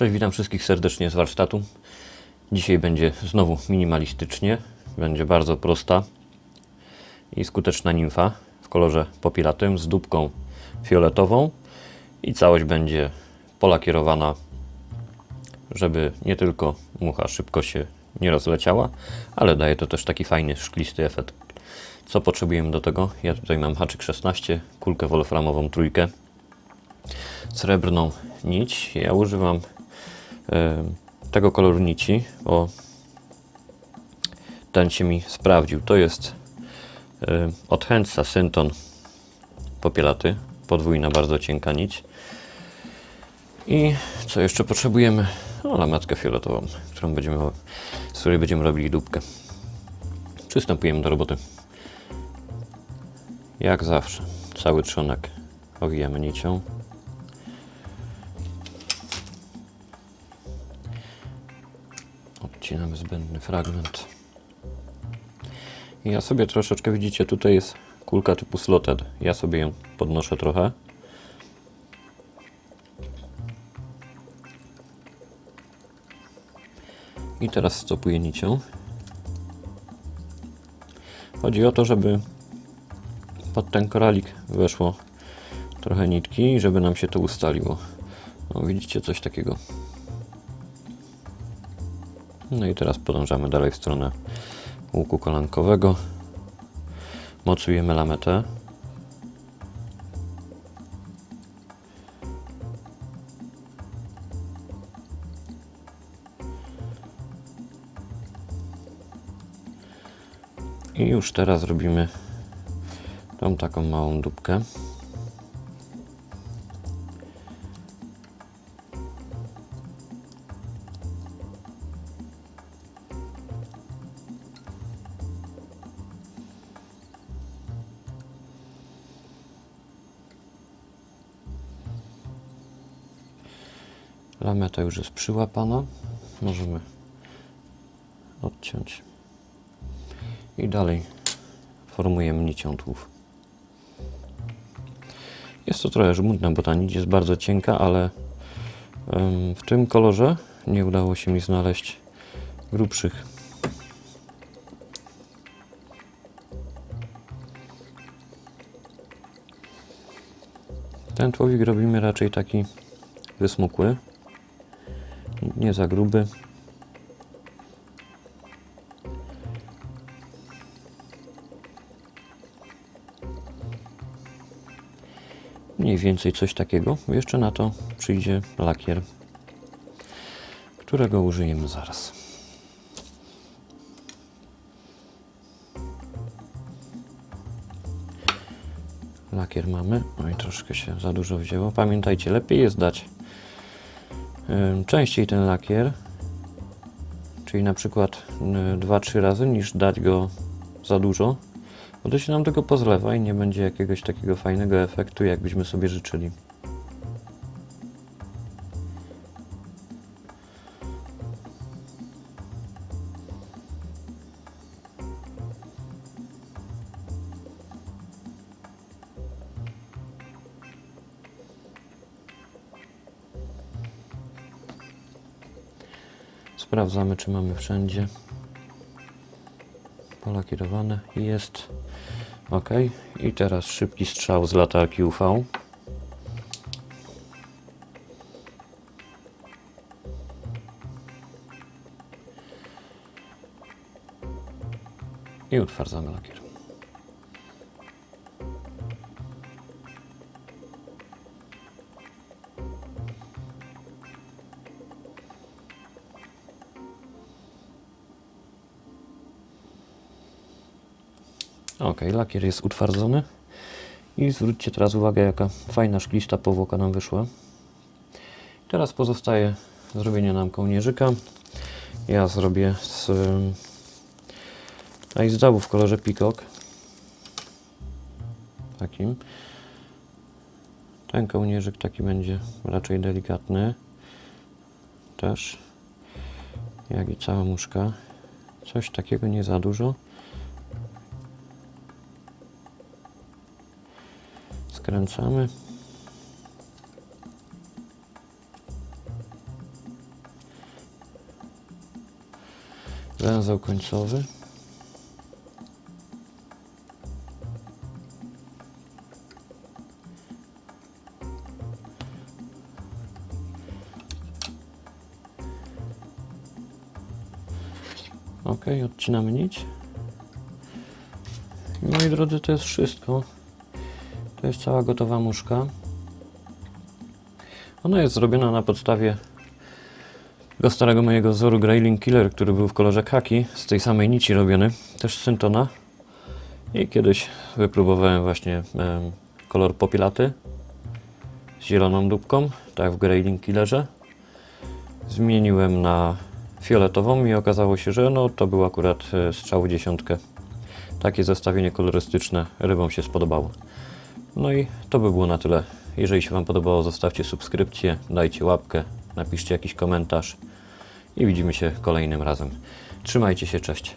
Cześć, witam wszystkich serdecznie z warsztatu. Dzisiaj będzie znowu minimalistycznie. Będzie bardzo prosta i skuteczna nimfa w kolorze popilatym z dupką fioletową i całość będzie polakierowana, żeby nie tylko mucha szybko się nie rozleciała, ale daje to też taki fajny, szklisty efekt. Co potrzebujemy do tego? Ja tutaj mam haczyk 16, kulkę wolframową trójkę, srebrną nić. Ja używam e, tego koloru nici, bo ten się mi sprawdził. To jest e, od Hensa Synton popielaty, podwójna, bardzo cienka nić. I co jeszcze potrzebujemy? No, lametkę fioletową, którą będziemy, z której będziemy robili dupkę. Przystępujemy do roboty. Jak zawsze, cały trzonek owijamy nicią. Odcinamy zbędny fragment. Ja sobie troszeczkę, widzicie, tutaj jest kulka typu slotted. Ja sobie ją podnoszę trochę. I teraz stopuję nicią. Chodzi o to, żeby pod ten koralik weszło trochę nitki i żeby nam się to ustaliło. No, widzicie coś takiego. No i teraz podążamy dalej w stronę łuku kolankowego. Mocujemy lametę. I już teraz robimy tą taką małą dupkę. Lameta już jest przyłapana. Możemy odciąć. I dalej formujemy nicią tłów. Jest to trochę żmudne, bo ta nić jest bardzo cienka, ale w tym kolorze nie udało się mi znaleźć grubszych. Ten tłowik robimy raczej taki wysmukły, nie za gruby. Mniej więcej coś takiego. Jeszcze na to przyjdzie lakier, którego użyjemy zaraz. Lakier mamy. Oj, troszkę się za dużo wzięło. Pamiętajcie, lepiej jest dać częściej ten lakier, czyli na przykład 2-3 razy, niż dać go za dużo, bo to się nam tylko pozlewa i nie będzie jakiegoś takiego fajnego efektu, jakbyśmy sobie życzyli. Sprawdzamy, czy mamy wszędzie polakierowane. Jest ok. I teraz szybki strzał z latarki UV. I utwardzamy lakier. Ok, lakier jest utwardzony. I zwróćcie teraz uwagę, jaka fajna szklista powłoka nam wyszła. Teraz pozostaje zrobienie nam kołnierzyka. Ja zrobię z aizdawu w kolorze peacock. Takim. Ten kołnierzyk taki będzie raczej delikatny. Też. jak i cała muszka. Coś takiego nie za dużo. Skręcamy. Węzeł końcowy. Ok, odcinamy nić. Moi drodzy, to jest wszystko. To jest cała gotowa muszka. Ona jest zrobiona na podstawie tego starego mojego wzoru Grayling Killer, który był w kolorze kaki, z tej samej nici robiony, też z Syntona. I kiedyś wypróbowałem właśnie em, kolor popielaty z zieloną dupką, tak w Grayling Killerze. Zmieniłem na fioletową i okazało się, że no to był akurat e, strzał w dziesiątkę. Takie zestawienie kolorystyczne rybom się spodobało. No i to by było na tyle. Jeżeli się Wam podobało, zostawcie subskrypcję, dajcie łapkę, napiszcie jakiś komentarz i widzimy się kolejnym razem. Trzymajcie się, cześć.